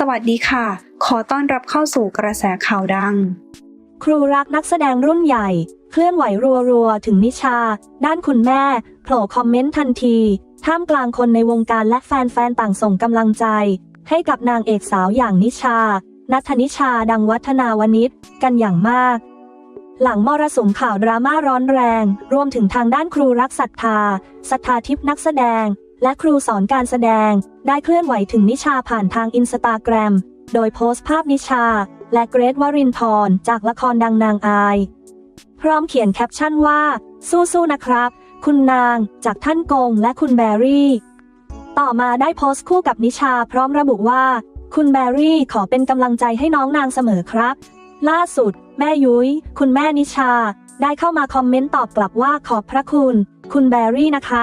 สวัสดีค่ะ ขอต้อนรับเข้าสู่กระแสข่าวดัง ครูรักนักแสดงรุ่นใหญ่ เคลื่อนไหวรัวๆ ถึงนิชา ด้านคุณแม่โผล่คอมเมนต์ทันที ท่ามกลางคนในวงการและแฟนๆ ต่างส่งกำลังใจ ให้กับนางเอกสาวอย่างนิชา นัทนิชาดังวัฒนาวนิชกันอย่างมาก หลังมรสุมข่าวดราม่าร้อนแรง รวมถึงทางด้านครูรักศรัทธาศรัทธาทิพย์นักแสดง และครูสอนการแสดง ได้เคลื่อนไหวถึงนิชาผ่านทางอินสตาแกรม โดยโพสต์ภาพนิชา และเกรทวรินทร์จากละครดังนางอาย พร้อมเขียนแคปชั่นว่า สู้ๆนะครับ คุณนาง จากท่านกงและคุณแบรี่ ต่อมาได้โพสต์คู่กับนิชาพร้อมระบุว่า คุณแบรี่ขอเป็นกำลังใจให้น้องนางเสมอครับ ล่าสุด แม่ยุ้ย คุณแม่นิชา ได้เข้ามาคอมเมนต์ตอบกลับว่าขอบพระคุณ คุณแบรี่นะคะ